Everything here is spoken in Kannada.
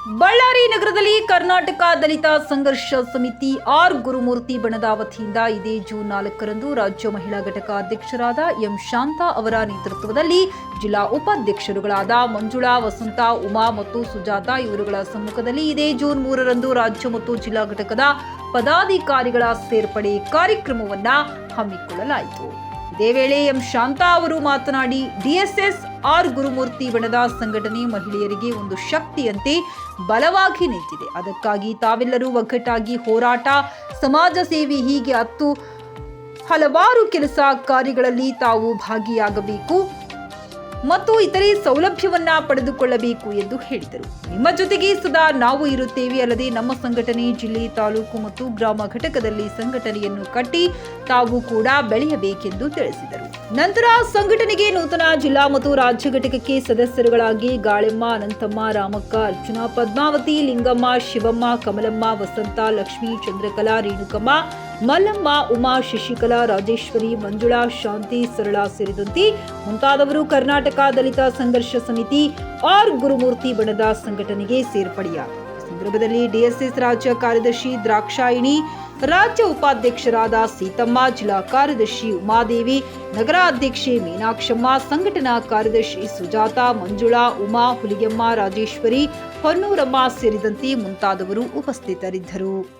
ಬಳ್ಳಾರಿ ನಗರದಲ್ಲಿ ಕರ್ನಾಟಕ ದಲಿತ ಸಂಘರ್ಷ ಸಮಿತಿ ಆರ್ ಗುರುಮೂರ್ತಿ ಬಣದ ವತಿಯಿಂದ ಇದೇ ಜೂನ್ ನಾಲ್ಕರಂದು ರಾಜ್ಯ ಮಹಿಳಾ ಘಟಕ ಅಧ್ಯಕ್ಷರಾದ ಎಂ ಶಾಂತಾ ಅವರ ನೇತೃತ್ವದಲ್ಲಿ ಜಿಲ್ಲಾ ಉಪಾಧ್ಯಕ್ಷರುಗಳಾದ ಮಂಜುಳಾ, ವಸಂತ, ಉಮಾ ಮತ್ತು ಸುಜಾತ ಇವರುಗಳ ಸಮ್ಮುಖದಲ್ಲಿ ಇದೇ ಜೂನ್ ಮೂರರಂದು ರಾಜ್ಯ ಮತ್ತು ಜಿಲ್ಲಾ ಘಟಕದ ಪದಾಧಿಕಾರಿಗಳ ಸೇರ್ಪಡೆ ಕಾರ್ಯಕ್ರಮವನ್ನು ಹಮ್ಮಿಕೊಳ್ಳಲಾಯಿತು. ಇದೇ ವೇಳೆ ಎಂ ಶಾಂತಾ ಅವರು ಮಾತನಾಡಿ, ಡಿಎಸ್ಎಸ್ ಆರ್ ಗುರುಮೂರ್ತಿ ಬಣದ ಸಂಘಟನೆ ಮಹಿಳೆಯರಿಗೆ ಒಂದು ಶಕ್ತಿಯಂತೆ ಬಲವಾಗಿ ನಿಂತಿದೆ. ಅದಕ್ಕಾಗಿ ತಾವೆಲ್ಲರೂ ಒಗ್ಗಟ್ಟಾಗಿ ಹೋರಾಟ, ಸಮಾಜ ಸೇವೆ ಹೀಗೆ ಹತ್ತು ಹಲವಾರು ಕೆಲಸ ಕಾರ್ಯಗಳಲ್ಲಿ ತಾವು ಭಾಗಿಯಾಗಬೇಕು. ಮತ್ತು ಇತರೆ ಸೌಲಭ್ಯವನ್ನ ಪಡೆದುಕೊಳ್ಳಬೇಕು ಎಂದು ಹೇಳಿದರು. ನಿಮ್ಮ ಜೊತೆಗೆ ಸದಾ ನಾವು ಇರುತ್ತೇವೆ. ಅಲ್ಲದೆ ನಮ್ಮ ಸಂಘಟನೆ, ಜಿಲ್ಲೆ, ತಾಲೂಕು ಮತ್ತು ಗ್ರಾಮ ಘಟಕದಲ್ಲಿ ಸಂಘಟನೆಯನ್ನು ಕಟ್ಟಿ ತಾವು ಕೂಡ ಬೆಳೆಯಬೇಕೆಂದು ತಿಳಿಸಿದರು. ನಂತರ ಸಂಘಟನೆಗೆ ನೂತನ ಜಿಲ್ಲಾ ಮತ್ತು ರಾಜ್ಯ ಘಟಕಕ್ಕೆ ಸದಸ್ಯರುಗಳಾಗಿ ಗಾಳೆಮ್ಮ, ಅನಂತಮ್ಮ, ರಾಮಕ್ಕ, ಅರ್ಜುನ, ಪದ್ಮಾವತಿ, ಲಿಂಗಮ್ಮ, ಶಿವಮ್ಮ, ಕಮಲಮ್ಮ, ವಸಂತ, ಲಕ್ಷ್ಮೀ, ಚಂದ್ರಕಲಾ, ರೇಣುಕಮ್ಮ, ಮಲ್ಲಮ್ಮ, ಉಮಾ, ಶಶಿಕಲಾ, ರಾಜೇಶ್ವರಿ, ಮಂಜುಳಾ, ಶಾಂತಿ, ಸರಳಾ ಸೇರಿದಂತೆ ಮುಂತಾದವರು ಕರ್ನಾಟಕ ದಲಿತ ಸಂಘರ್ಷ ಸಮಿತಿ ಆರ್ ಗುರುಮೂರ್ತಿ ಬಣದ ಸಂಘಟನೆಗೆ ಸೇರ್ಪಡೆಯ. ಈ ಸಂದರ್ಭದಲ್ಲಿ ಡಿಎಸ್ಎಸ್ ರಾಜ್ಯ ಕಾರ್ಯದರ್ಶಿ ದ್ರಾಕ್ಷಾಯಿಣಿ, ರಾಜ್ಯ ಉಪಾಧ್ಯಕ್ಷರಾದ ಸೀತಮ್ಮ, ಜಿಲ್ಲಾ ಕಾರ್ಯದರ್ಶಿ ಉಮಾದೇವಿ ನಗರ ಅಧ್ಯಕ್ಷೆ ಮೀನಾಕ್ಷಮ್ಮ, ಸಂಘಟನಾ ಕಾರ್ಯದರ್ಶಿ ಸುಜಾತ, ಮಂಜುಳಾ, ಉಮಾ ಹುಲಿಗೆಮ್ಮ ರಾಜೇಶ್ವರಿ, ಹೊನ್ನೂರಮ್ಮ ಸೇರಿದಂತೆ ಮುಂತಾದವರು ಉಪಸ್ಥಿತರಿದ್ದರು.